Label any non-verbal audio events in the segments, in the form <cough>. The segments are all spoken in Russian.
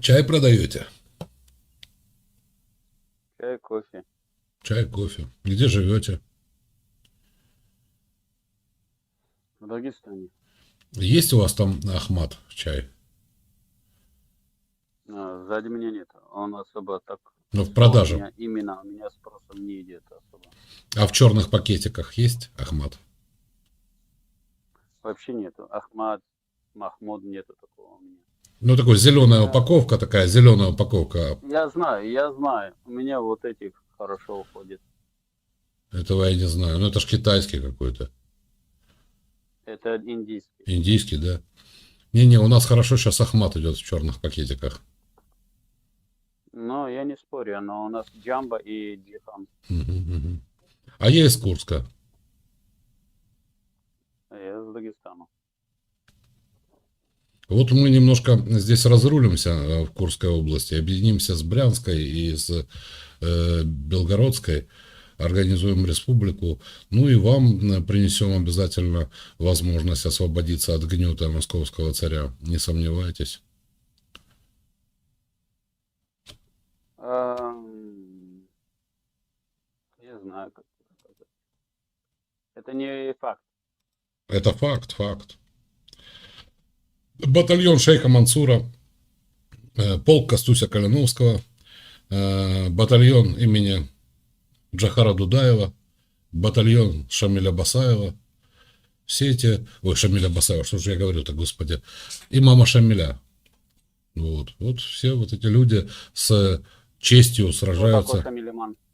Чай продаете? Чай, кофе. Чай, кофе. Где живете? В Дагестане. Есть у вас там Ахмат чай? А, сзади меня нет. Он особо так... Ну, в У продаже. меня именно у меня спросом не идет особо. А в черных пакетиках есть Ахмат? Вообще нету. Ахмад, Махмуд нету такого у меня. Ну, такой зеленая упаковка, такая зеленая упаковка. Я знаю, я знаю. У меня вот эти хорошо уходит. Этого я не знаю. Ну, это ж китайский какой-то. Это индийский. Индийский, да? Не-не, у нас хорошо сейчас Ахмат идет в черных пакетиках. Но я не спорю, но у нас Джамба и Джихан. Мгм, мгм. А я из Курска. Я с Дагестана. Вот мы немножко здесь разрулимся э, в Курской области, объединимся с Брянской и с э, Белгородской, организуем республику. Ну и вам э, принесем обязательно возможность освободиться от гнета московского царя. Не сомневайтесь. Не знаю, как это сказать. Это не факт. Это факт, факт. Батальон шейха Мансура, э, полк Костуся Калиновского, э, батальон имени Джахара Дудаева, батальон Шамиля Басаева. Все эти... Ой, Шамиля Басаева, что же я говорю-то, господи. И мама Шамиля. Вот, вот все вот эти люди с честью сражаются.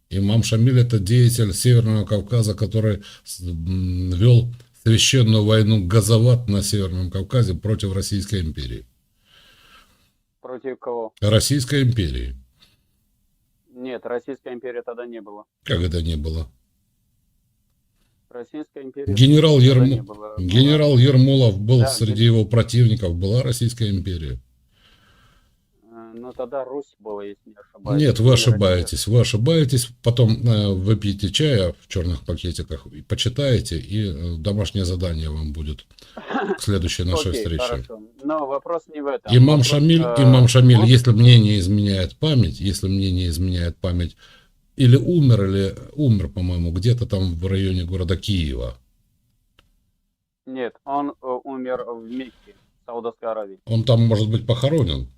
Имам Шамиль это деятель Северного Кавказа, который вел священную войну Газават на Северном Кавказе против Российской империи. Против кого? Российской империи. Нет, Российской империи тогда не было. Как это не было? Российской империи Генерал, было. Генерал Ермолов был Да, среди его противников, была Российская империя. Э, Ну тогда Русь была, если не ошибаюсь. Нет, вы ошибаетесь, вы ошибаетесь. Потом э, выпьете чая в черных пакетиках, и почитаете, и э, домашнее задание вам будет к следующей <laughs> нашей Окей, встрече. хорошо. Но вопрос не в этом. Имам Вопрос, Шамиль, э, имам Шамиль, вот если мне не изменяет память, если мне не изменяет память, или умер, или умер, по-моему, где-то там в районе города Киева. Нет, он э, умер в Мекке, Саудовской Аравии. Он там, может быть, похоронен.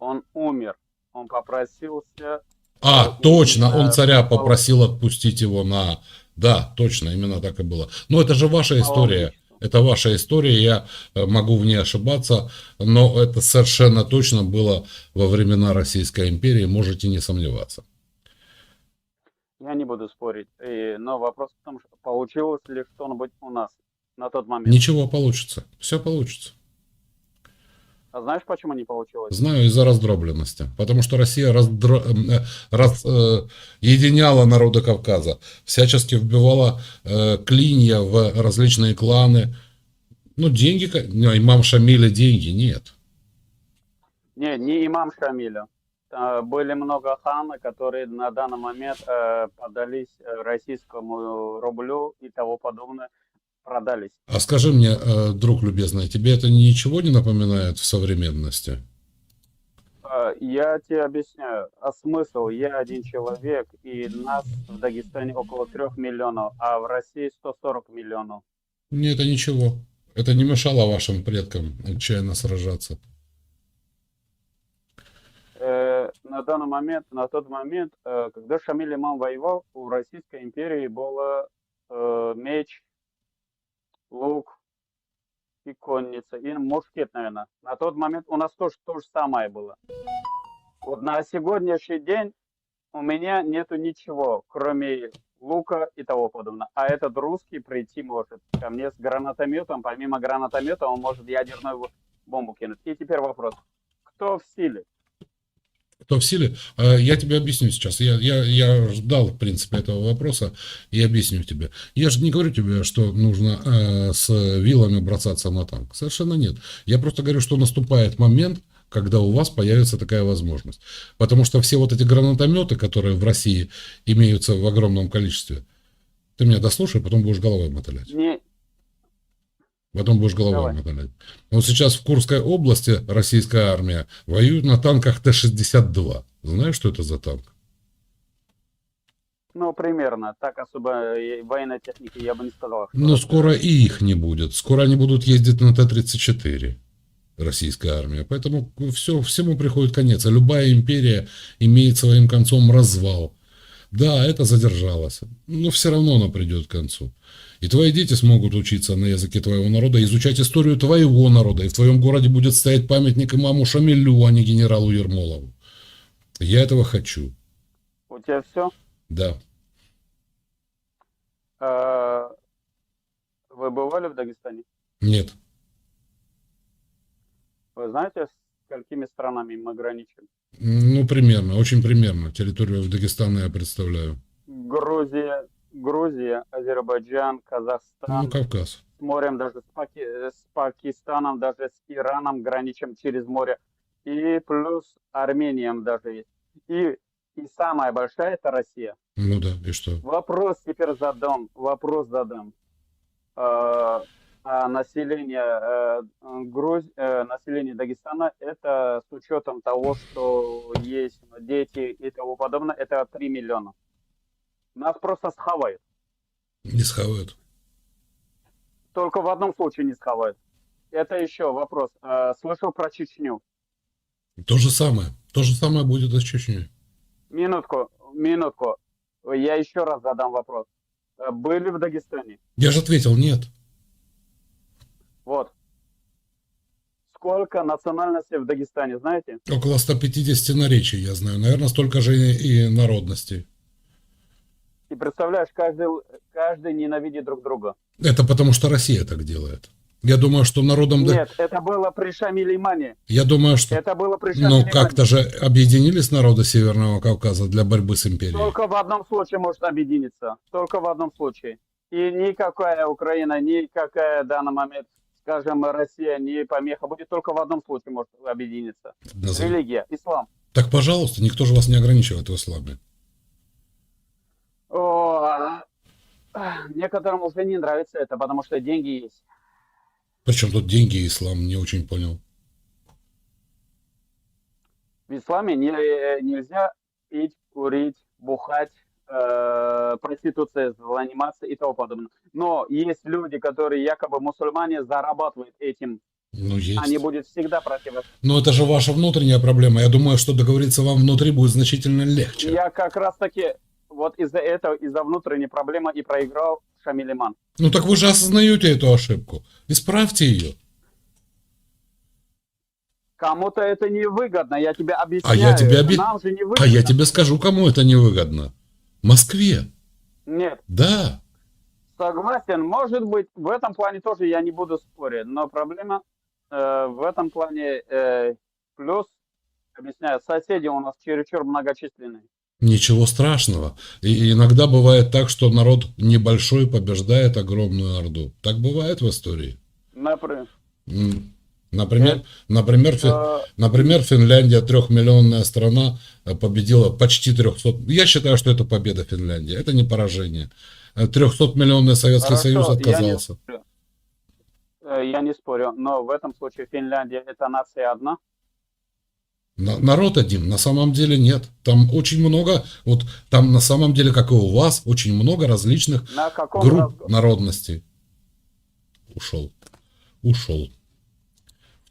Он умер. Он попросился. А, Э, точно, он э, царя попросил отпустить его на... Да, точно, именно так и было. Но это же ваша история. Это ваша история, я э, могу в ней ошибаться, но это совершенно точно было во времена Российской империи, можете не сомневаться. Я не буду спорить. Но вопрос в том, что получилось ли что-нибудь у нас на тот момент. Ничего получится, все получится. А знаешь, почему не получилось? Знаю из-за раздробленности. Потому что Россия раздро... э, раз- э, единяла народы Кавказа, всячески вбивала э, клинья в различные кланы. Ну, деньги, ну, имам Шамиля деньги, нет. Не, не имам Шамиля. А, Были много ханы, которые на данный момент э, подались э, российскому рублю и того подобное, продались. А скажи мне, э, друг любезный, тебе это ничего не напоминает в современности? А, Я тебе объясняю, а смысл? Я один человек, и нас в Дагестане около трех миллионов, а в России 140 миллионов. Нет, это ничего. Это не мешало вашим предкам отчаянно сражаться. Э, на данный момент, на тот момент, э, когда Шамиль Имам воевал, у Российской империи было э, меч, лук и конница, и мушкет, наверное. На тот момент у нас тоже то же самое было. Вот на сегодняшний день у меня нету ничего, кроме лука и того подобного. А этот русский прийти может ко мне с гранатометом. Помимо гранатомета он может ядерную бомбу кинуть. И теперь вопрос. Кто в силе? Кто в силе? Э, Я тебе объясню сейчас. Я, я, я ждал, в принципе, этого вопроса и объясню тебе. Я же не говорю тебе, что нужно э, с вилами бросаться на танк. Совершенно нет. Я просто говорю, что наступает момент, когда у вас появится такая возможность. Потому что все вот эти гранатометы, которые в России имеются в огромном количестве, ты меня дослушай, потом будешь головой мотылять. Не, Потом будешь головой Давай. мотать. Вот сейчас в Курской области российская армия воюет на танках Т-62. Знаешь, что это за танк? Ну, примерно. Так особо э, военной техники я бы не сказал. Но это- скоро и их не будет. Скоро они будут ездить на Т-34, российская армия. Поэтому все, всему приходит конец. А любая империя имеет своим концом развал. Да, это задержалось, но все равно оно придет к концу. И твои дети смогут учиться на языке твоего народа, изучать историю твоего народа. И в твоем городе будет стоять памятник имаму Шамилю, а не генералу Ермолову. Я этого хочу. У тебя все? Да. Вы бывали в Дагестане? Нет. Вы знаете, с какими странами мы граничим? Ну, примерно, очень примерно. Территорию Дагестана я представляю. Грузия, Грузия, Азербайджан, Казахстан. Ну, Кавказ. с морем, даже с, Паки- с Пакистаном, даже с Ираном граничим через море. И плюс Армением даже есть. И, и самая большая это Россия. Ну да, и что? Вопрос теперь задам, вопрос задам. А население, э, Груз- э, население Дагестана, это с учетом того, что есть дети и тому подобное, это 3 миллиона. Нас просто схавают. Не схавают. Только в одном случае не схавают. Это еще вопрос. Э, Слышал про Чечню. То же самое. То же самое будет и с Чечней. Минутку, минутку. Я еще раз задам вопрос. Были в Дагестане? Я же ответил нет. Вот. Сколько национальностей в Дагестане, знаете? Около 150 наречий, я знаю. Наверное, столько же и, народностей. И представляешь, каждый, каждый ненавидит друг друга. Это потому, что Россия так делает. Я думаю, что народом... Нет, это было при Шамиле Имане. Я думаю, что... Это было при Шамиле Ну, Имане. как-то же объединились народы Северного Кавказа для борьбы с империей. Только в одном случае может объединиться. Только в одном случае. И никакая Украина, никакая в данный момент, скажем, Россия не помеха будет. Только в одном случае может объединиться. Назови. Религия, ислам. Так, пожалуйста, никто же вас не ограничивает в исламе. О, а, некоторым уже не нравится это, потому что деньги есть. Причем тут деньги и ислам, не очень понял. В исламе не- нельзя пить, курить, бухать, э, проституцией заниматься и тому подобное. Но есть люди, которые якобы мусульмане зарабатывают этим. Ну, есть. Они будут всегда против. Но это же ваша внутренняя проблема. Я думаю, что договориться вам внутри будет значительно легче. Я как раз таки вот из-за этого, из-за внутренней проблемы и проиграл Шамилиман. Ну так вы же осознаете эту ошибку. Исправьте ее. Кому-то это невыгодно, я тебе А объясняю. я тебе невыгодно. А я тебе скажу, кому это невыгодно. Москве. Нет, Да. Согласен, может быть, в этом плане тоже я не буду спорить, но проблема э, в этом плане э, плюс, объясняю, соседи у нас чересчур многочисленные. Ничего страшного. И иногда бывает так, что народ небольшой побеждает огромную орду. Так бывает в истории. Например, Например, например, Фи- э, например, Финляндия, трехмиллионная страна, э, победила почти 300. Я считаю, что это победа Финляндии. Это не поражение. 300-миллионный Советский хорошо, Союз я не отказался. спорю. Э, Я не спорю, но в этом случае Финляндия это нация одна. На- народ один, на самом деле нет. Там очень много, вот там на самом деле, как и у вас, очень много различных На каком груп разго- народностей. Ушел. Ушел.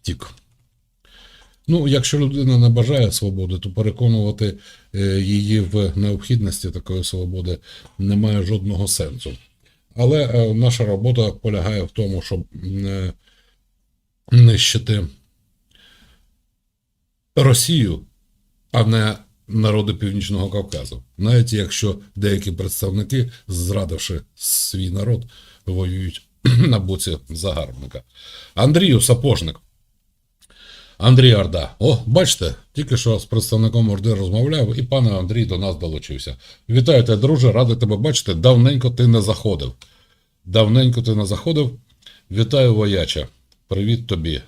Втік. Ну, якщо людина не бажає свободи, то переконувати е, її в необхідності такої свободи немає жодного сенсу. Але е, наша робота полягає в тому, щоб е, нищити Росію, а не народи Північного Кавказу. Навіть якщо деякі представники, зрадивши свій народ, воюють <clears throat> на боці загарбника. Андрію Сапожник. Андрій Орда. О, бачите, тільки що з представником Орди розмовляв, і пане Андрій до нас долучився. Вітаю тебе, друже, радий тебе бачити. Давненько ти не заходив. Давненько ти не заходив. Вітаю, вояча. Привіт тобі.